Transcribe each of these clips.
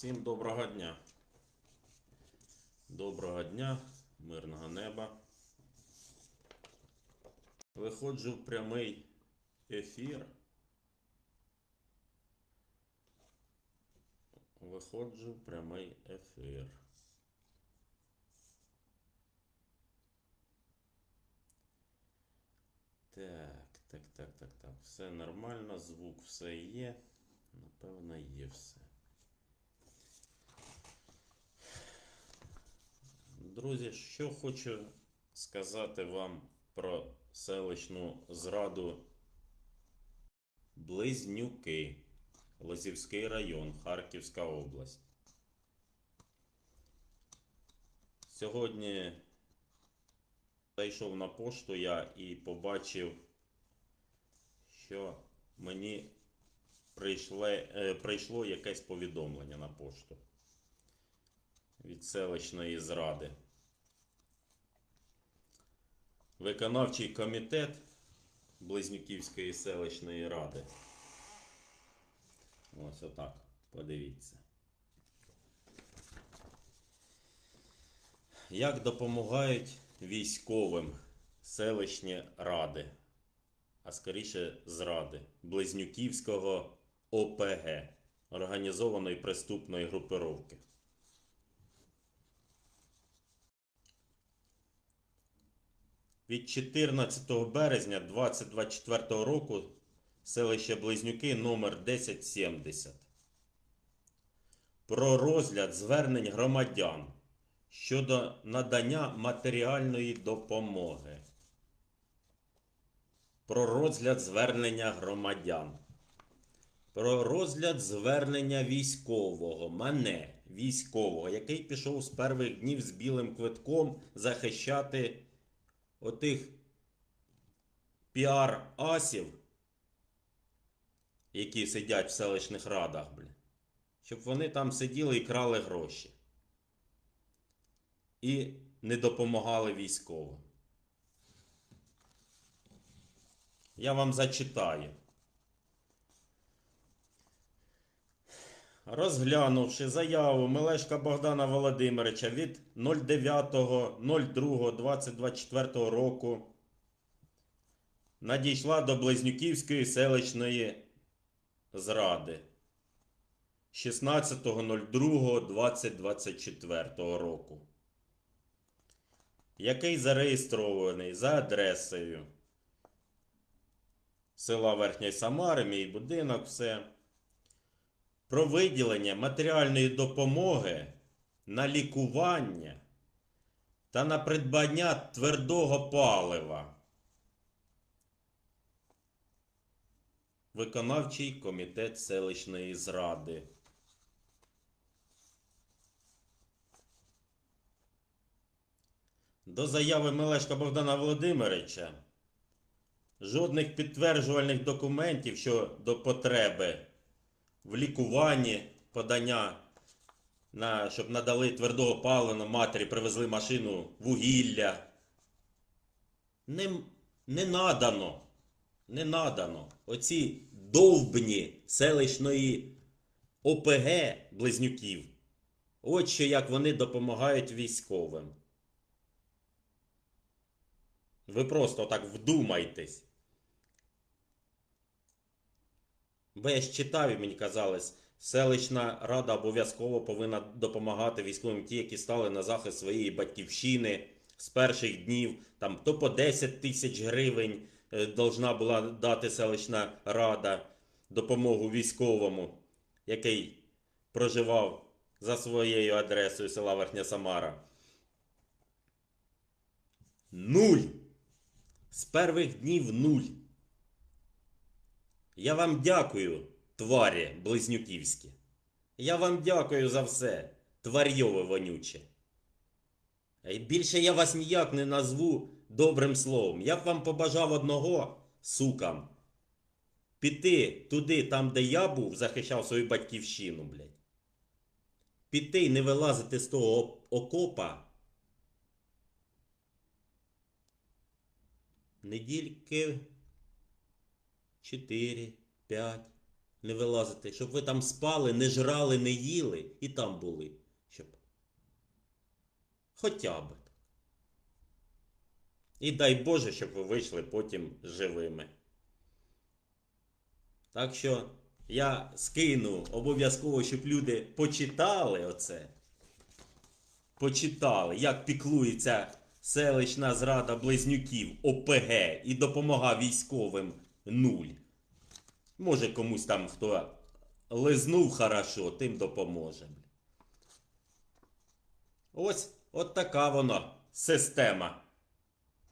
Всім доброго дня. Доброго дня, мирного неба. Виходжу в прямий ефір. Виходжу в прямий ефір. Так, так, так, так, так. Все нормально, звук все є. Напевно, є все. Друзі, що хочу сказати вам про селищну зраду Близнюки, Лозівський район, Харківська область. Сьогодні зайшов на пошту я і побачив, що мені прийшло, е, прийшло якесь повідомлення на пошту від селищної зради. Виконавчий комітет Близнюківської селищної ради. Ось отак. Подивіться. Як допомагають військовим селищні ради, а скоріше зради Близнюківського ОПГ організованої преступної групировки. Від 14 березня 2024 року селище Близнюки номер 1070 про розгляд звернень громадян щодо надання матеріальної допомоги. Про розгляд звернення громадян. Про розгляд звернення військового, мене, військового, який пішов з перших днів з білим квитком захищати отих піар-асів, які сидять в селищних радах, бля, щоб вони там сиділи і крали гроші. І не допомагали військовим. Я вам зачитаю. Розглянувши заяву Мелешка Богдана Володимировича від 09.02.2024 року, надійшла до Близнюківської селищної зради 16.02.2024 року, який зареєстрований за адресою села Верхньої Самари, мій будинок, все про виділення матеріальної допомоги на лікування та на придбання твердого палива. Виконавчий комітет селищної зради. До заяви Мелешка Богдана Володимировича жодних підтверджувальних документів щодо потреби в лікуванні подання, на, щоб надали твердого палива матері, привезли машину вугілля. Не, не надано. Не надано. Оці довбні селищної ОПГ близнюків. От що як вони допомагають військовим. Ви просто так вдумайтесь. Бо я ж читав і мені казалось, селищна рада обов'язково повинна допомагати військовим ті, які стали на захист своєї батьківщини з перших днів. Там то по 10 тисяч гривень е, должна була дати селищна рада допомогу військовому, який проживав за своєю адресою села Верхня Самара. Нуль. З перших днів нуль. Я вам дякую, тварі близнюківські. Я вам дякую за все, тварьове вонюче. І більше я вас ніяк не назву добрим словом. Я б вам побажав одного, сукам, піти туди, там, де я був, захищав свою батьківщину, блядь. Піти і не вилазити з того окопа. Недільки 4, 5, не вилазити, щоб ви там спали, не жрали, не їли і там були. Щоб. Хоча б. І дай Боже, щоб ви вийшли потім живими. Так що я скину обов'язково, щоб люди почитали оце. Почитали, як піклується селищна зрада близнюків ОПГ і допомога військовим нуль. Може комусь там хто лизнув хорошо, тим допоможе. Ось от така вона система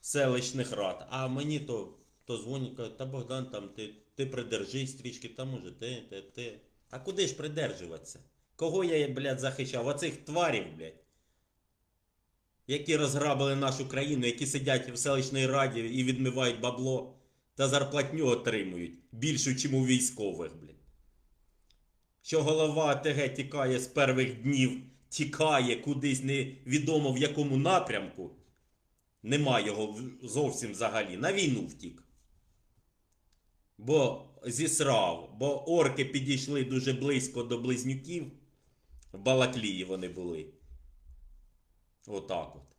селищних рад. А мені то, то дзвонять, кажуть, та Богдан, там ти, ти придержи стрічки, та може ти, ти, ти. А куди ж придержуватися? Кого я, блядь, захищав? Оцих тварів, блядь. Які розграбили нашу країну, які сидять в селищній раді і відмивають бабло та зарплатню отримують більшу, чим у військових, блядь. Що голова АТГ тікає з перших днів, тікає кудись невідомо в якому напрямку. Нема його зовсім взагалі. На війну втік. Бо зісрав, бо орки підійшли дуже близько до близнюків. В Балаклії вони були. Отак от.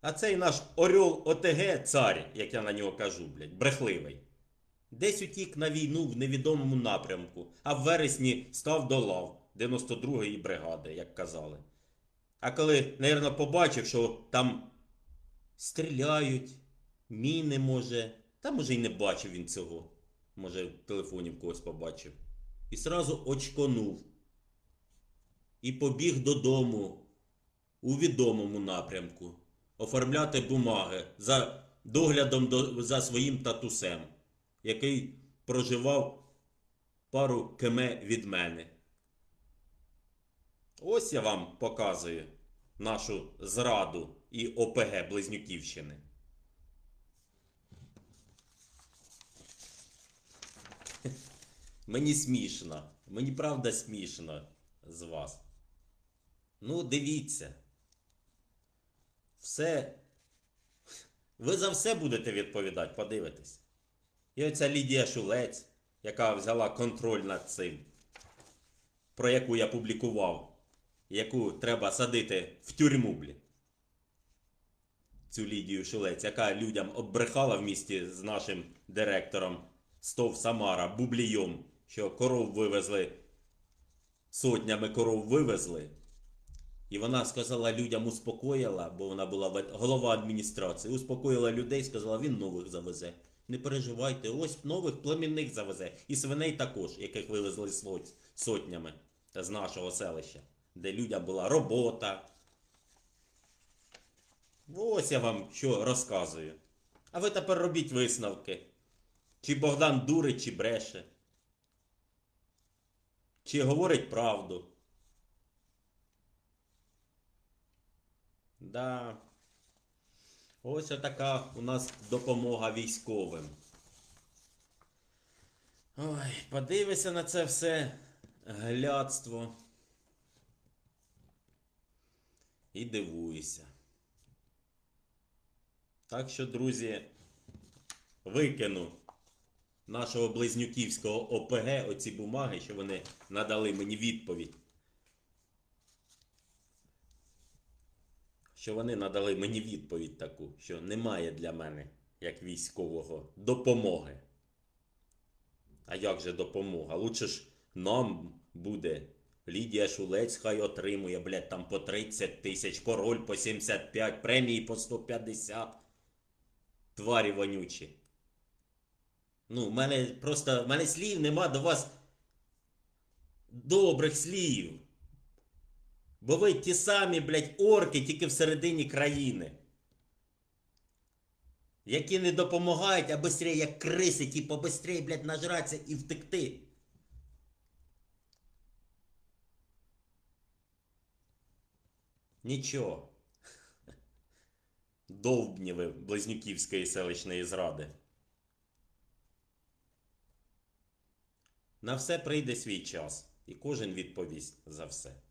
А цей наш Орел ОТГ, цар, як я на нього кажу, блядь, брехливий. Десь утік на війну в невідомому напрямку, а в вересні став до лав 92-ї бригади, як казали. А коли, напевно, побачив, що там стріляють, міни може, та може й не бачив він цього. Може, в телефоні в когось побачив. І сразу очконув. І побіг додому у відомому напрямку оформляти бумаги за доглядом до, за своїм татусем, який проживав пару кеме від мене. Ось я вам показую нашу зраду і ОПГ Близнюківщини. Мені смішно. Мені правда смішно з вас. Ну, дивіться. Все. Ви за все будете відповідати, подивитесь. І оця Лідія Шулець, яка взяла контроль над цим, про яку я публікував, яку треба садити в тюрму, блін. Цю Лідію Шулець, яка людям оббрехала в місті з нашим директором Стов Самара Бублійом, що коров вивезли, сотнями коров вивезли. І вона сказала людям, успокоїла, бо вона була голова адміністрації, успокоїла людей, сказала, він нових завезе. Не переживайте, ось нових племінних завезе. І свиней також, яких вивезли сотнями з нашого селища, де людям була робота. Ось я вам що розказую. А ви тепер робіть висновки. Чи Богдан дурить, чи бреше. Чи говорить правду. Да. Ось така у нас допомога військовим. Ой, подивися на це все глядство. І дивуйся. Так що, друзі, викину нашого близнюківського ОПГ оці бумаги, що вони надали мені відповідь. Що вони надали мені відповідь таку, що немає для мене, як військового, допомоги. А як же допомога? Лучше ж нам буде. Лідія Шулець хай отримує, блядь, там по 30 тисяч, король по 75, премії по 150. Тварі вонючі. Ну, в мене просто, в мене слів нема до вас добрих слів. Бо ви ті самі, блядь, орки тільки всередині країни. Які не допомагають, а быстрее, як криси, типу, быстрее, блядь, нажратися і втекти. Нічого. Довбні ви Близнюківської селищної зради. На все прийде свій час, і кожен відповість за все.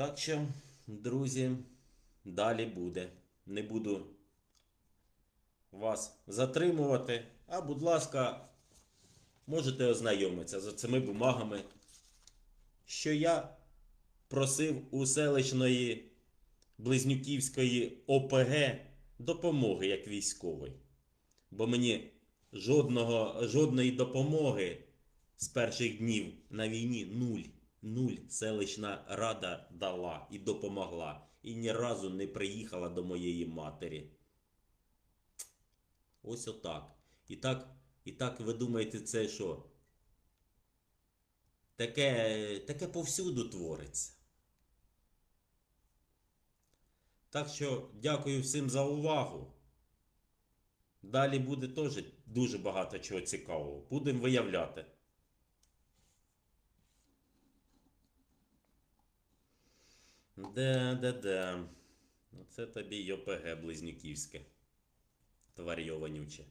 Так що, друзі, далі буде. Не буду вас затримувати. А, будь ласка, можете ознайомитися з цими бумагами, що я просив у селищної Близнюківської ОПГ допомоги як військовий. Бо мені жодного, жодної допомоги з перших днів на війні нуль. Нуль селищна рада дала і допомогла. І ні разу не приїхала до моєї матері. Ось отак. І так, і так ви думаєте, це що? Таке, таке повсюду твориться. Так що дякую всім за увагу. Далі буде теж дуже багато чого цікавого. Будемо виявляти. Де-де-де. Оце тобі й ОПГ близнюківське. Тварьо вонюче.